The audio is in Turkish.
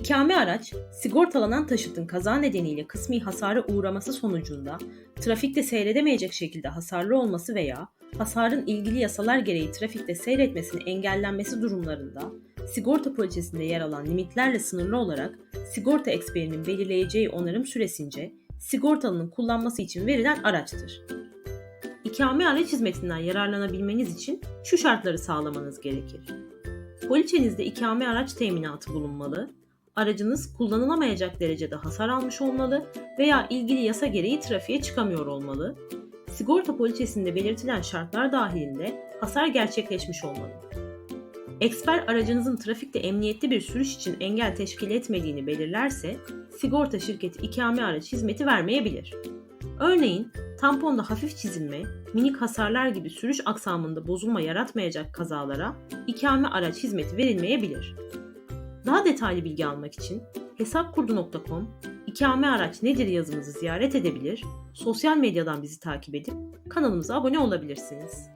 İkame araç, sigortalanan taşıtın kaza nedeniyle kısmi hasara uğraması sonucunda trafikte seyredemeyecek şekilde hasarlı olması veya hasarın ilgili yasalar gereği trafikte seyretmesini engellenmesi durumlarında sigorta poliçesinde yer alan limitlerle sınırlı olarak sigorta eksperinin belirleyeceği onarım süresince sigortalının kullanması için verilen araçtır. İkame araç hizmetinden yararlanabilmeniz için şu şartları sağlamanız gerekir. Poliçenizde ikame araç teminatı bulunmalı, aracınız kullanılamayacak derecede hasar almış olmalı veya ilgili yasa gereği trafiğe çıkamıyor olmalı, sigorta poliçesinde belirtilen şartlar dahilinde hasar gerçekleşmiş olmalı. Eksper aracınızın trafikte emniyetli bir sürüş için engel teşkil etmediğini belirlerse, sigorta şirketi ikame araç hizmeti vermeyebilir. Örneğin, tamponda hafif çizilme, minik hasarlar gibi sürüş aksamında bozulma yaratmayacak kazalara ikame araç hizmeti verilmeyebilir. Daha detaylı bilgi almak için hesapkurdu.com ikame araç nedir yazımızı ziyaret edebilir, sosyal medyadan bizi takip edip kanalımıza abone olabilirsiniz.